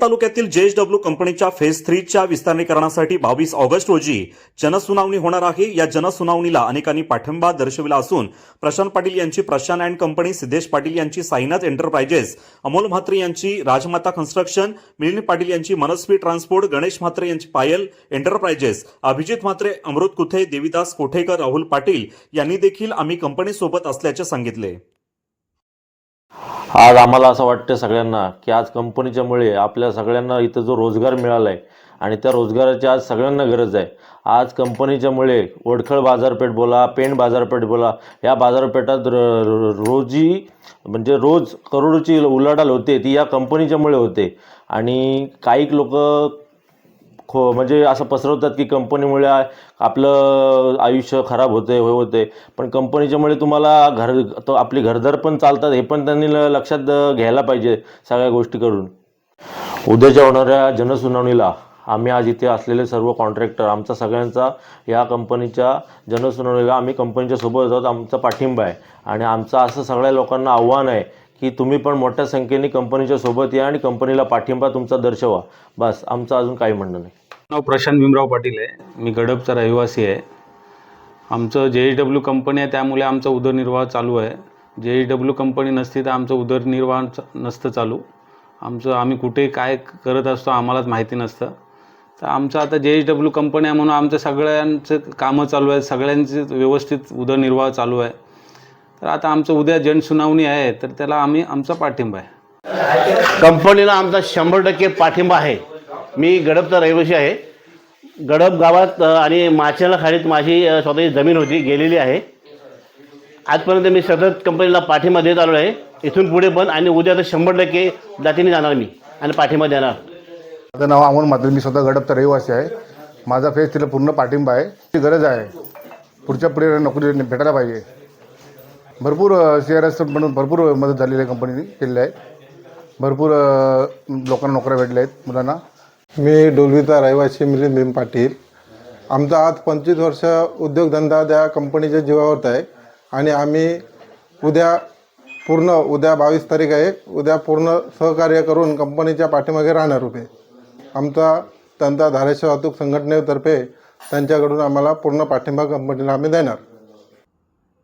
तालुक्यातील जेएचडब्ल्यू कंपनीच्या फेज थ्रीच्या विस्तारीकरणासाठी बावीस ऑगस्ट रोजी जनसुनावणी होणार आहे. या जनसुनावणीला अनेकांनी पाठिंबा दर्शविला असून प्रशांत पाटील यांची प्रशांत अँड कंपनी सिद्धेश पाटील यांची साईनाथ एंटरप्राइजेस अमोल म्हात्रे यांची राजमाता कन्स्ट्रक्शन मिलिंद पाटील यांची मनस्वी ट्रान्सपोर्ट गणेश म्हात्रे यांची पायल एंटरप्राइजेस अभिजित म्हात्रे अमृत कुथे देविदास कोठेकर राहुल पाटील यांनी देखील आम्ही कंपनीसोबत असल्याचे सांगितले. आज आम्हाला असं वाटतं सगळ्यांना की आज कंपनीच्यामुळे आपल्या सगळ्यांना इथं जो रोजगार मिळाला आहे आणि त्या रोजगाराची आज सगळ्यांना गरज आहे. आज कंपनीच्यामुळे वडखळ बाजारपेठ बोला पेण बाजारपेठ बोला या बाजारपेठात र रोजी म्हणजे रोज करोडोची उलाढाल होते ती या कंपनीच्यामुळे होते. आणि काही लोक खो म्हणजे असं पसरवतात की कंपनीमुळे आपलं आयुष्य खराब होते हे होते पण कंपनीच्यामुळे तुम्हाला घर तो आपली घरदार पण चालतात हे पण त्यांनी ल- लक्षात घ्यायला पाहिजे सगळ्या गोष्टी करून. उद्याच्या होणाऱ्या जनसुनावणीला आम्ही आज इथे असलेले सर्व कॉन्ट्रॅक्टर आमचा सगळ्यांचा या कंपनीच्या जनसुनावणीला आम्ही कंपनीच्या सोबत आहोत आमचा पाठिंबा आहे. आणि आमचं असं सगळ्या लोकांना आव्हान आहे की तुम्ही पण मोठ्या संख्येने कंपनीच्या सोबत या आणि कंपनीला पाठिंबा तुमचा दर्शवा. बस आमचं अजून काही म्हणणं नाही. नाव प्रशांत भीमराव पाटील आहे. मी गडपचा रहिवासी आहे. आमचं जे एच डब्ल्यू कंपनी आहे त्यामुळे आमचा उदरनिर्वाह चालू आहे. जे एच डब्ल्यू कंपनी नसती तर आमचं उदरनिर्वाह नसतं चालू. आमचं आम्ही कुठे काय करत असतो आम्हालाच माहिती नसतं. तर आमचं आता जे एच डब्ल्यू कंपनी आहे म्हणून आमच्या सगळ्यांचं कामं चालू आहे सगळ्यांचे व्यवस्थित उदरनिर्वाह चालू आहे. तर आता आमचं उद्या जनसुनावणी आहे तर त्याला आम्ही आमचा पाठिंबा आहे. कंपनीला आमचा शंभर टक्के पाठिंबा आहे. मी गडपचा रहिवासी आहे. गडप गावात आणि माचेला खाडीत माझी स्वतःची जमीन होती गेलेली आहे. आजपर्यंत मी सतत कंपनीला पाठिंबा देत आलो आहे इथून पुढे पण आणि उद्या तर शंभर टक्के जातीने जाणार मी आणि पाठिंबा देणार. माझं नाव अमोल मात्र मी स्वतः गडपचा रहिवासी आहे. माझा फेस तिला पूर्ण पाठिंबा आहे. ती गरज आहे. पुढच्या पिढीला नोकरी भेटायला पाहिजे. भरपूर सी आर एस म्हणून भरपूर मदत झालेली आहे कंपनीने केलेली आहे. भरपूर लोकांना नोकऱ्या भेटल्या आहेत मुलांना. मी डोलवीचा रहिवासी मिलिंद भीम पाटील. आमचा आज पंचवीस वर्ष उद्योगधंदा त्या कंपनीच्या जीवावरत आहे. आणि आम्ही उद्या पूर्ण उद्या बावीस तारीख आहे उद्या पूर्ण सहकार्य करून कंपनीच्या पाठीमागे राहणार उभे. आमचा त्यांचा धाराशिव वाहतूक संघटनेतर्फे त्यांच्याकडून आम्हाला पूर्ण पाठिंबा कंपनीला आम्ही देणार.